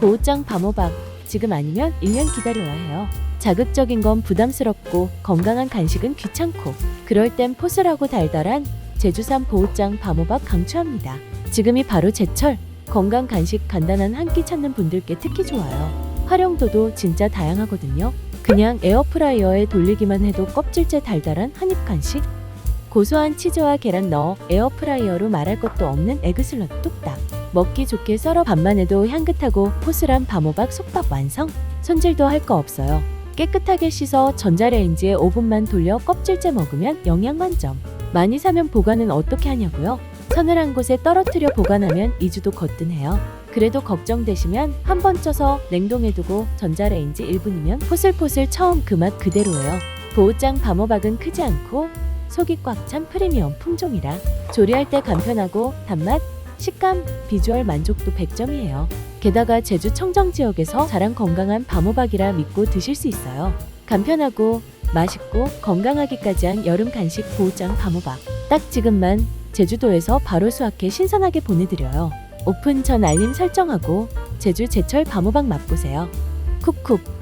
보호장 밤호박 지금 아니면 1년 기다려야 해요. 자극적인 건 부담스럽고 건강한 간식은 귀찮고 그럴 땐 포슬하고 달달한 제주산 보호장 밤호박 강추합니다. 지금이 바로 제철 건강 간식 간단한 한 끼 찾는 분들께 특히 좋아요. 활용도도 진짜 다양하거든요. 그냥 에어프라이어에 돌리기만 해도 껍질째 달달한 한입 간식 고소한 치즈와 계란 넣어 에어프라이어로 말할 것도 없는 에그슬럿 뚝딱 먹기 좋게 썰어 밥만 해도 향긋하고 포슬한 밤호박 솥밥 완성. 손질도 할 거 없어요. 깨끗하게 씻어 전자레인지에 5분만 돌려 껍질째 먹으면 영양 만점. 많이 사면 보관은 어떻게 하냐고요? 서늘한 곳에 떨어뜨려 보관하면 2주도 거뜬해요. 그래도 걱정되시면 한 번 쪄서 냉동해 두고 전자레인지 1분이면 포슬포슬 처음 그 맛 그대로예요. 보호장 밤호박은 크지 않고 속이 꽉 찬 프리미엄 품종이라 조리할 때 간편하고 단맛, 식감, 비주얼 만족도 100점이에요. 게다가 제주 청정 지역에서 자란 건강한 밤호박이라 믿고 드실 수 있어요. 간편하고 맛있고 건강하기까지 한 여름 간식 보호장 밤호박. 딱 지금만 제주도에서 바로 수확해 신선하게 보내드려요. 오픈 전 알림 설정하고 제주 제철 밤호박 맛보세요. 쿡쿡